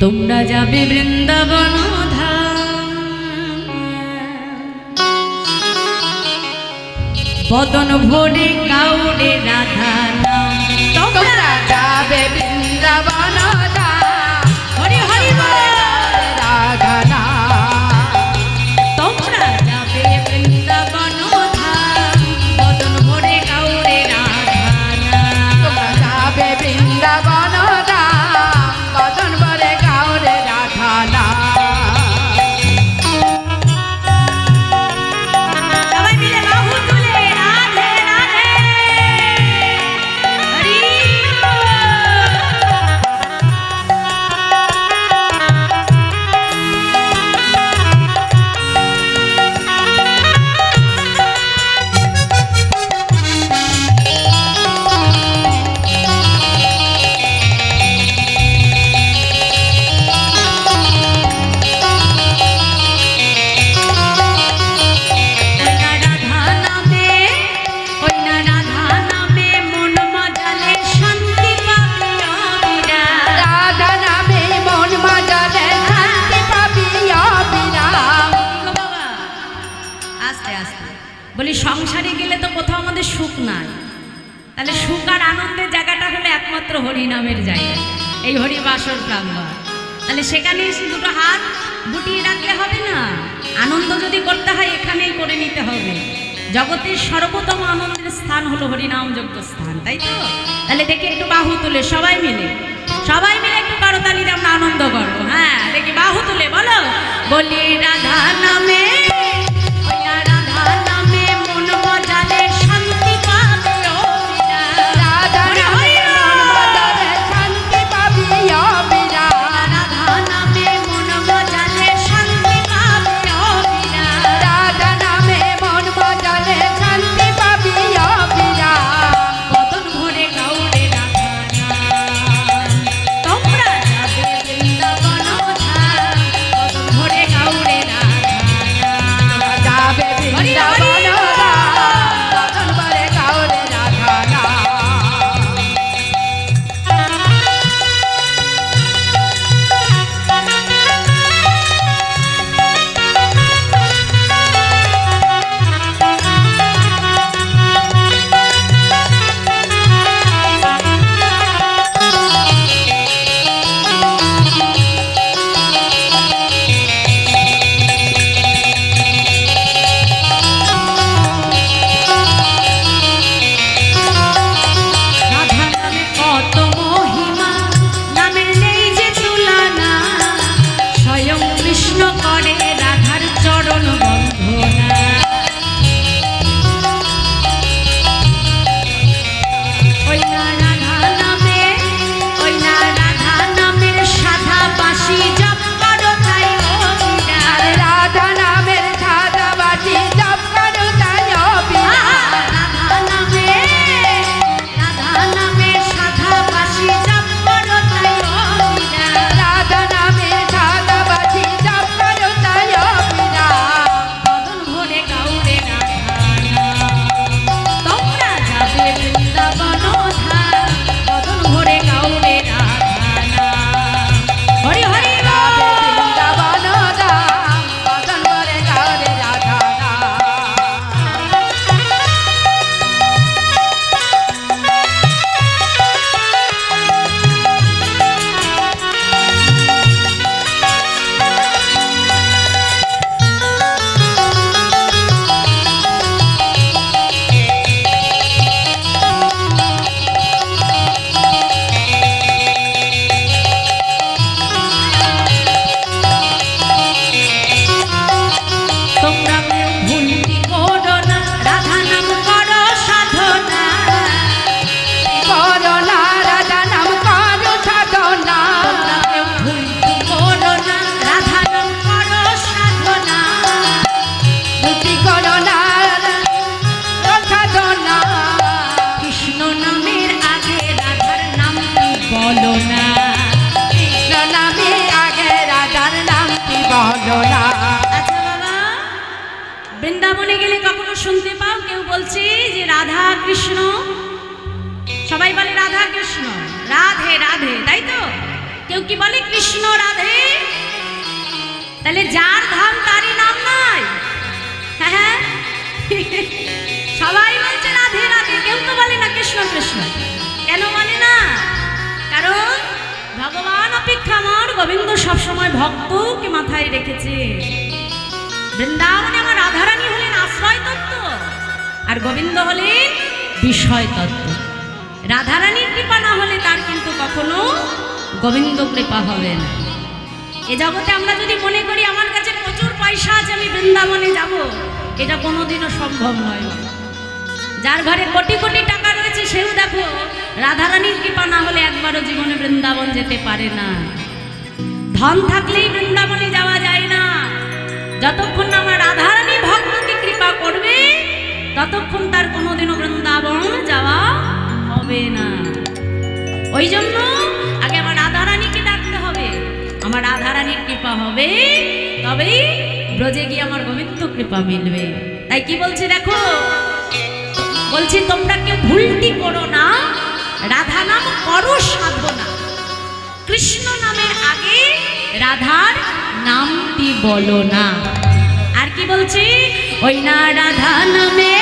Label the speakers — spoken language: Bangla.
Speaker 1: তোমরা যাবে বৃন্দাবন বদন ভোরে কাউরে না সংসারে গেলে তো কোথাও আমাদের সুখ নাই। তাহলে সুখ আর আনন্দের জায়গাটা হলো একমাত্র হরিনামের জায়গা। এই হরিবাসর প্রাঙ্গণ। তাহলে সেখানে এসে দুটো হাত গুটিয়ে রাখলে হবে না? আনন্দ যদি করতে হয়, এখানেই করে নিতে হবে। জগতের সর্বতম আনন্দের স্থান হলো হরিনামযোগ্য স্থান, তাই তো? তাহলে দেখি একটু বাহু তুলে সবাই মিলে। সবাই মিলে একটু করতালিতে আমরা আনন্দ করব। হ্যাঁ দেখি বাহু তুলে, বলো? বলি, রাধা নামে আচ্ছা বৃন্দাবনে গেলে কখনো শুনতে পাও? কেউ বলছে যে রাধা কৃষ্ণ। সবাই বলে রাধা কৃষ্ণ। রাধে রাধে, তাই তো? কেউ কি বলে কৃষ্ণ রাধে? তাহলে যার ধাম তারই নাম নয় হ্যাঁ, হ্যাঁ। সবাই বলছে রাধে রাধে, কেউ তো বলে না কৃষ্ণ কৃষ্ণ। কেন বলে না? কারণ ভগবান অপেক্ষা আমার, গোবিন্দ সবসময় ভক্তকে মাথায় রেখেছে। বৃন্দাবনে আমার রাধারানী হলেন আশ্রয় তত্ত্ব আর গোবিন্দ হলেন বিষয় তত্ত্ব রাধারানীর কৃপা না হলে তার কিন্তু কখনো গোবিন্দ কৃপা হবে না। এ জগতে আমরা যদি মনে করি, আমার কাছে প্রচুর পয়সা আছে, আমি বৃন্দাবনে যাব, এটা কোনোদিনও সম্ভব নয়। যার ঘরে কোটি কোটি টাকা রয়েছে সেও দেখো, রাধারানীর কৃপা না হলে একবারও জীবনে বৃন্দাবন যেতে পারে না। ধন থাকলেই বৃন্দাবনে যাওয়া যায় না। যতক্ষণ না আমার রাধারানী ভক্তকে কৃপা করবে, ততক্ষণ তার কোনোদিনও বৃন্দাবন যাওয়া হবে না। ওই জন্য আগে আমার রাধারানীকে ডাকতে হবে। আমার রাধারানীর কৃপা হবে, তবেই ব্রজে গিয়ে আমার গোবিন্দ কৃপা মিলবে। তাই কি বলছি দেখো? বলছি, তোমরা কেউ ভুলটি করো না। রাধা নাম করো সাধনা। কৃষ্ণ নামের আগে রাধার নামটি বলো না। আর কি বলছি? ওই না রাধা নামে